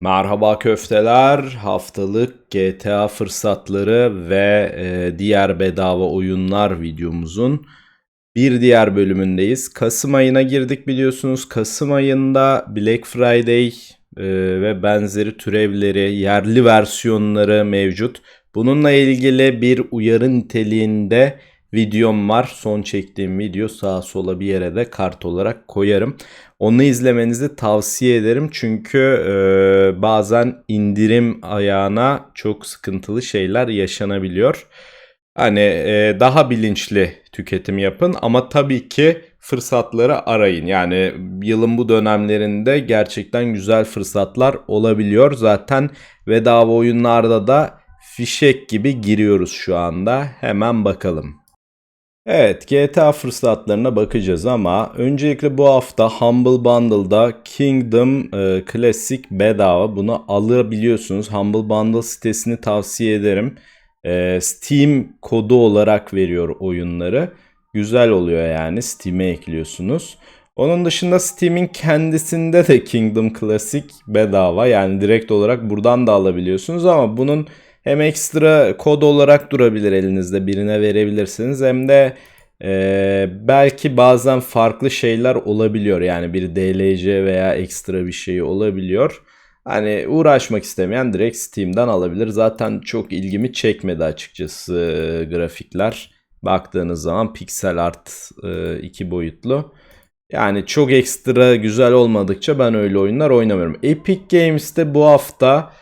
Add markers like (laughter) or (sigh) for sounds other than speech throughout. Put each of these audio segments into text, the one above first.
Merhaba köfteler, haftalık GTA fırsatları ve e, diğer bedava oyunlar videomuzun bir diğer bölümündeyiz. Kasım ayına girdik biliyorsunuz. Kasım ayında Black Friday e, ve benzeri türevleri, yerli versiyonları mevcut. Bununla ilgili bir uyarı niteliğinde videom var. Son çektiğim video sağa sola bir yere de kart olarak koyarım. Onu izlemenizi tavsiye ederim çünkü e, bazen indirim ayağına çok sıkıntılı şeyler yaşanabiliyor. Hani e, daha bilinçli tüketim yapın ama tabii ki fırsatları arayın. Yani yılın bu dönemlerinde gerçekten güzel fırsatlar olabiliyor. Zaten bedava oyunlarda da fişek gibi giriyoruz şu anda. Hemen bakalım. Evet GTA fırsatlarına bakacağız ama öncelikle bu hafta Humble Bundle'da Kingdom e, Classic bedava bunu alabiliyorsunuz. Humble Bundle sitesini tavsiye ederim. E, Steam kodu olarak veriyor oyunları. Güzel oluyor yani Steam'e ekliyorsunuz. Onun dışında Steam'in kendisinde de Kingdom Classic bedava yani direkt olarak buradan da alabiliyorsunuz ama bunun hem ekstra kod olarak durabilir elinizde birine verebilirsiniz hem de e, belki bazen farklı şeyler olabiliyor. Yani bir DLC veya ekstra bir şey olabiliyor. Hani uğraşmak istemeyen direkt Steam'den alabilir. Zaten çok ilgimi çekmedi açıkçası e, grafikler. Baktığınız zaman piksel art e, iki boyutlu. Yani çok ekstra güzel olmadıkça ben öyle oyunlar oynamıyorum. Epic Games'te bu hafta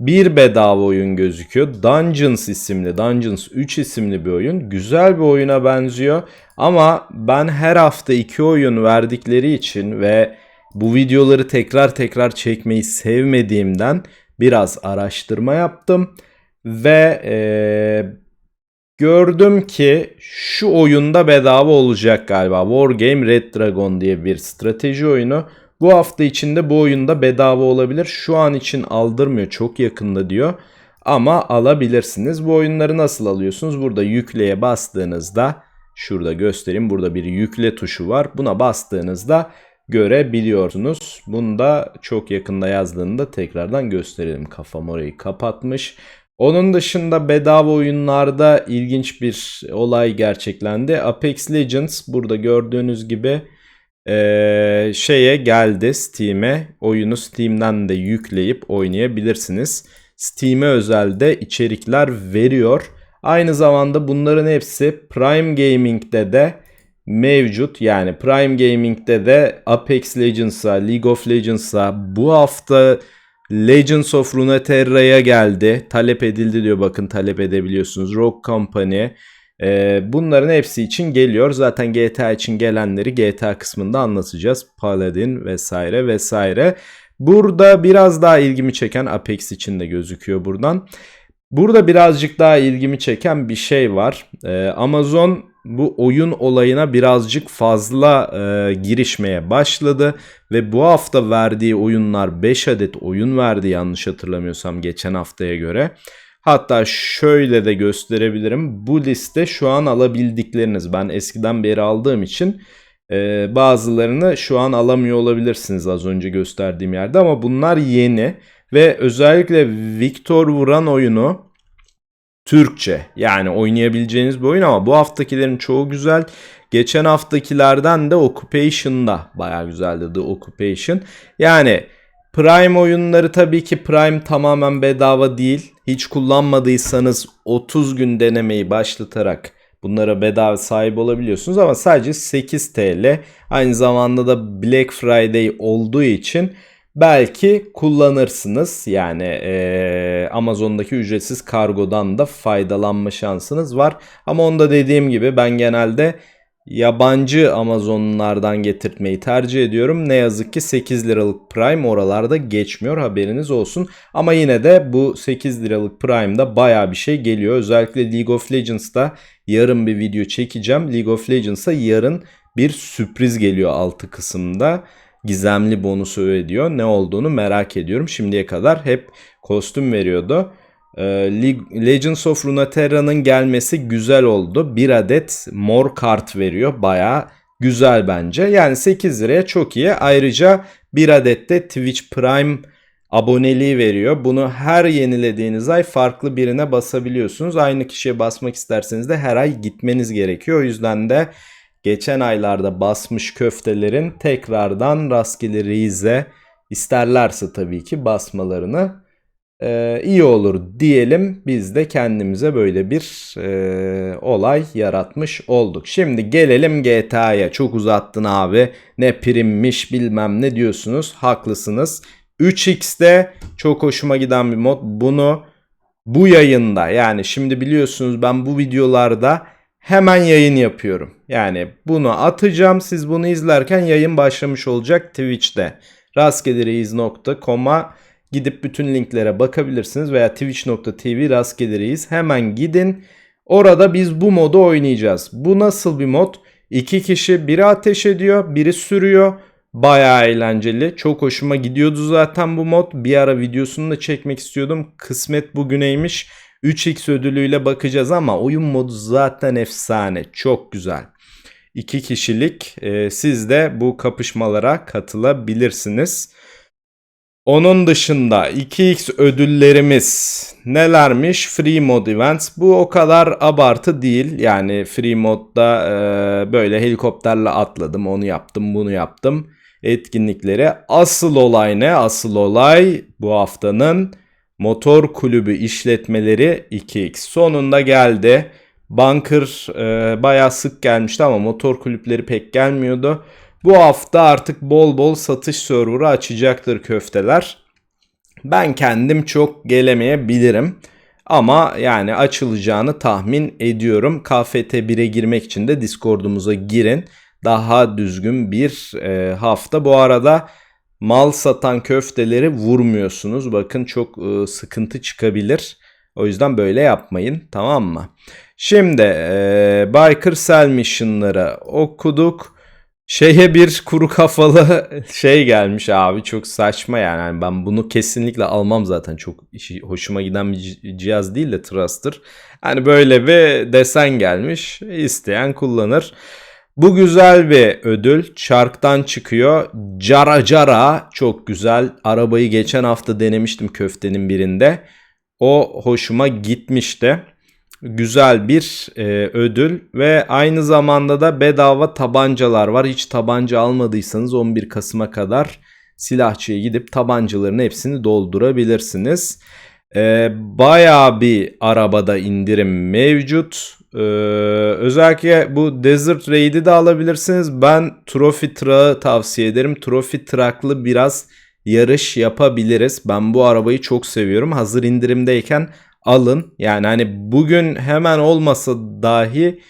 bir bedava oyun gözüküyor. Dungeons isimli, Dungeons 3 isimli bir oyun. Güzel bir oyuna benziyor. Ama ben her hafta iki oyun verdikleri için ve bu videoları tekrar tekrar çekmeyi sevmediğimden biraz araştırma yaptım. Ve ee, gördüm ki şu oyunda bedava olacak galiba. Wargame Red Dragon diye bir strateji oyunu. Bu hafta içinde bu oyunda bedava olabilir. Şu an için aldırmıyor. Çok yakında diyor. Ama alabilirsiniz. Bu oyunları nasıl alıyorsunuz? Burada yükleye bastığınızda şurada göstereyim. Burada bir yükle tuşu var. Buna bastığınızda görebiliyorsunuz. Bunu da çok yakında yazdığında tekrardan gösterelim. Kafam orayı kapatmış. Onun dışında bedava oyunlarda ilginç bir olay gerçeklendi. Apex Legends burada gördüğünüz gibi ee, şeye geldi Steam'e. Oyunu Steam'den de yükleyip oynayabilirsiniz. Steam'e özel de içerikler veriyor. Aynı zamanda bunların hepsi Prime Gaming'de de mevcut. Yani Prime Gaming'de de Apex Legends'a, League of Legends'a bu hafta Legends of Runeterra'ya geldi. Talep edildi diyor bakın talep edebiliyorsunuz. Rock Company, ee, bunların hepsi için geliyor. Zaten GTA için gelenleri GTA kısmında anlatacağız. Paladin vesaire vesaire. Burada biraz daha ilgimi çeken Apex için de gözüküyor buradan. Burada birazcık daha ilgimi çeken bir şey var. Ee, Amazon bu oyun olayına birazcık fazla e, girişmeye başladı ve bu hafta verdiği oyunlar 5 adet oyun verdi yanlış hatırlamıyorsam geçen haftaya göre. Hatta şöyle de gösterebilirim. Bu liste şu an alabildikleriniz. Ben eskiden beri aldığım için e, bazılarını şu an alamıyor olabilirsiniz az önce gösterdiğim yerde ama bunlar yeni ve özellikle Victor vuran oyunu Türkçe yani oynayabileceğiniz bir oyun ama bu haftakilerin çoğu güzel. Geçen haftakilerden de Occupation'da baya güzeldi The Occupation. Yani Prime oyunları tabii ki Prime tamamen bedava değil. Hiç kullanmadıysanız 30 gün denemeyi başlatarak bunlara bedava sahip olabiliyorsunuz ama sadece 8 TL. Aynı zamanda da Black Friday olduğu için belki kullanırsınız. Yani e, Amazon'daki ücretsiz kargodan da faydalanma şansınız var. Ama onda dediğim gibi ben genelde yabancı Amazonlardan getirtmeyi tercih ediyorum. Ne yazık ki 8 liralık Prime oralarda geçmiyor haberiniz olsun. Ama yine de bu 8 liralık Prime'da baya bir şey geliyor. Özellikle League of Legends'ta yarın bir video çekeceğim. League of Legends'a yarın bir sürpriz geliyor altı kısımda. Gizemli bonusu ödüyor. Ne olduğunu merak ediyorum. Şimdiye kadar hep kostüm veriyordu. Ee, Legends of Runeterra'nın gelmesi güzel oldu. Bir adet mor kart veriyor. Baya güzel bence. Yani 8 liraya çok iyi. Ayrıca bir adet de Twitch Prime aboneliği veriyor. Bunu her yenilediğiniz ay farklı birine basabiliyorsunuz. Aynı kişiye basmak isterseniz de her ay gitmeniz gerekiyor. O yüzden de geçen aylarda basmış köftelerin tekrardan rastgele reize isterlerse tabii ki basmalarını e, iyi olur diyelim. Biz de kendimize böyle bir e, olay yaratmış olduk. Şimdi gelelim GTA'ya. Çok uzattın abi. Ne primmiş bilmem ne diyorsunuz. Haklısınız. 3x'te çok hoşuma giden bir mod. Bunu bu yayında yani şimdi biliyorsunuz ben bu videolarda hemen yayın yapıyorum. Yani bunu atacağım. Siz bunu izlerken yayın başlamış olacak Twitch'te. rastgelereyiz.com'a gidip bütün linklere bakabilirsiniz veya twitch.tv rastgelereyiz. Hemen gidin. Orada biz bu modu oynayacağız. Bu nasıl bir mod? İki kişi biri ateş ediyor, biri sürüyor. Bayağı eğlenceli. Çok hoşuma gidiyordu zaten bu mod. Bir ara videosunu da çekmek istiyordum. Kısmet bugüneymiş. 3x ödülüyle bakacağız ama oyun modu zaten efsane. Çok güzel. 2 kişilik e, siz de bu kapışmalara katılabilirsiniz. Onun dışında 2x ödüllerimiz nelermiş? Free mod events. Bu o kadar abartı değil. Yani free modda e, böyle helikopterle atladım, onu yaptım, bunu yaptım. Etkinlikleri. Asıl olay ne? Asıl olay bu haftanın motor kulübü işletmeleri 2x. Sonunda geldi. Bunker e, bayağı sık gelmişti ama motor kulüpleri pek gelmiyordu. Bu hafta artık bol bol satış server'ı açacaktır köfteler. Ben kendim çok gelemeyebilirim. Ama yani açılacağını tahmin ediyorum. KFT 1'e girmek için de Discord'umuza girin. Daha düzgün bir e, hafta. Bu arada mal satan köfteleri vurmuyorsunuz. Bakın çok e, sıkıntı çıkabilir. O yüzden böyle yapmayın tamam mı? Şimdi e, Biker Cell Mission'ları okuduk. Şeye bir kuru kafalı (laughs) şey gelmiş abi çok saçma yani. yani ben bunu kesinlikle almam zaten çok işi, hoşuma giden bir cihaz değil de Truster. Hani böyle bir desen gelmiş isteyen kullanır. Bu güzel bir ödül. Çarktan çıkıyor. Cara cara çok güzel. Arabayı geçen hafta denemiştim köftenin birinde. O hoşuma gitmişti güzel bir e, ödül ve aynı zamanda da bedava tabancalar var. Hiç tabanca almadıysanız 11 Kasım'a kadar silahçıya gidip tabancaların hepsini doldurabilirsiniz. E, bayağı bir arabada indirim mevcut. Ee, özellikle bu Desert Raid'i de alabilirsiniz. Ben Trophy Truck'ı tavsiye ederim. Trophy Truck'lı biraz yarış yapabiliriz. Ben bu arabayı çok seviyorum. Hazır indirimdeyken alın. Yani hani bugün hemen olmasa dahi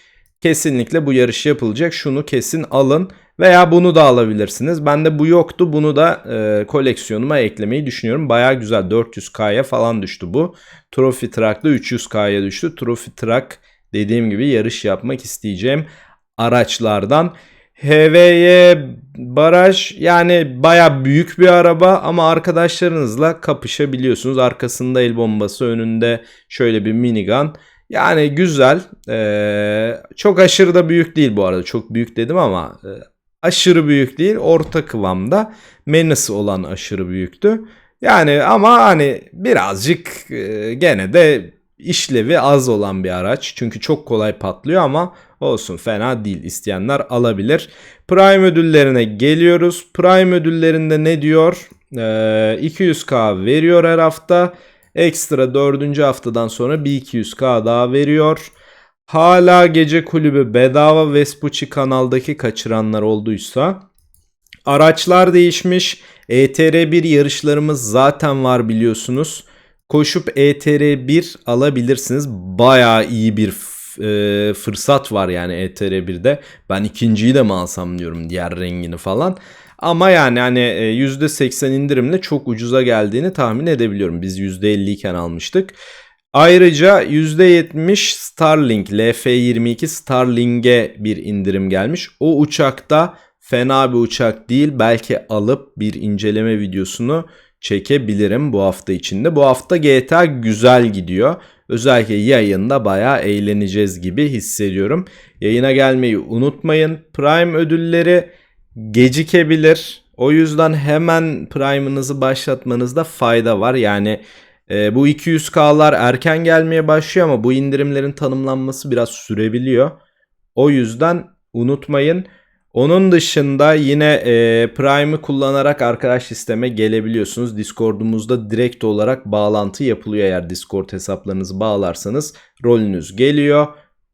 kesinlikle bu yarış yapılacak. Şunu kesin alın veya bunu da alabilirsiniz. Bende bu yoktu. Bunu da e, koleksiyonuma eklemeyi düşünüyorum. Baya güzel 400K'ya falan düştü bu. Trophy Truck'da 300K'ya düştü. Trophy Truck dediğim gibi yarış yapmak isteyeceğim araçlardan. HVY baraj yani baya büyük bir araba ama arkadaşlarınızla kapışabiliyorsunuz. Arkasında el bombası önünde şöyle bir minigun. Yani güzel. Ee, çok aşırı da büyük değil bu arada. Çok büyük dedim ama e, aşırı büyük değil. Orta kıvamda. Menüsü olan aşırı büyüktü. Yani ama hani birazcık e, gene de işlevi az olan bir araç. Çünkü çok kolay patlıyor ama olsun fena değil. İsteyenler alabilir. Prime ödüllerine geliyoruz. Prime ödüllerinde ne diyor? Ee, 200k veriyor her hafta. Ekstra 4. haftadan sonra bir 200k daha veriyor. Hala gece kulübü bedava Vespucci kanaldaki kaçıranlar olduysa araçlar değişmiş. ETR1 yarışlarımız zaten var biliyorsunuz. Koşup ETR1 alabilirsiniz. Bayağı iyi bir e, fırsat var yani ETR1'de. Ben ikinciyi de mi alsam diyorum diğer rengini falan. Ama yani hani %80 indirimle çok ucuza geldiğini tahmin edebiliyorum. Biz %50 iken almıştık. Ayrıca %70 Starlink LF22 Starlink'e bir indirim gelmiş. O uçakta fena bir uçak değil. Belki alıp bir inceleme videosunu çekebilirim bu hafta içinde. Bu hafta GTA güzel gidiyor. Özellikle yayında bayağı eğleneceğiz gibi hissediyorum. Yayına gelmeyi unutmayın. Prime ödülleri gecikebilir. O yüzden hemen Prime'ınızı başlatmanızda fayda var. Yani e, bu 200K'lar erken gelmeye başlıyor ama bu indirimlerin tanımlanması biraz sürebiliyor. O yüzden unutmayın. Onun dışında yine e, Prime'ı kullanarak arkadaş listeme gelebiliyorsunuz. Discord'umuzda direkt olarak bağlantı yapılıyor eğer Discord hesaplarınızı bağlarsanız rolünüz geliyor.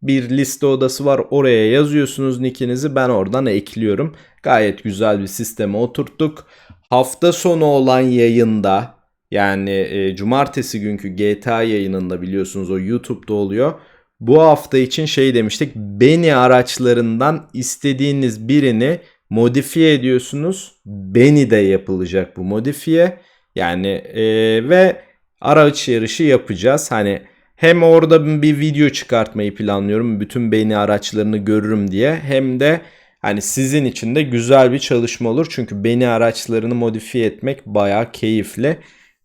Bir liste odası var oraya yazıyorsunuz nickinizi ben oradan ekliyorum. Gayet güzel bir sisteme oturttuk. Hafta sonu olan yayında yani e, cumartesi günkü GTA yayınında biliyorsunuz o YouTube'da oluyor. Bu hafta için şey demiştik. Beni araçlarından istediğiniz birini modifiye ediyorsunuz. Beni de yapılacak bu modifiye. Yani e, ve araç yarışı yapacağız. Hani hem orada bir video çıkartmayı planlıyorum. Bütün beni araçlarını görürüm diye. Hem de hani sizin için de güzel bir çalışma olur. Çünkü beni araçlarını modifiye etmek bayağı keyifli.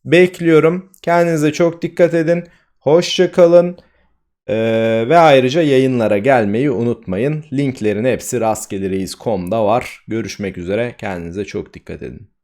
Bekliyorum. Kendinize çok dikkat edin. Hoşça kalın. Ee, ve ayrıca yayınlara gelmeyi unutmayın. Linklerin hepsi rastgelereis.com'da var. Görüşmek üzere. Kendinize çok dikkat edin.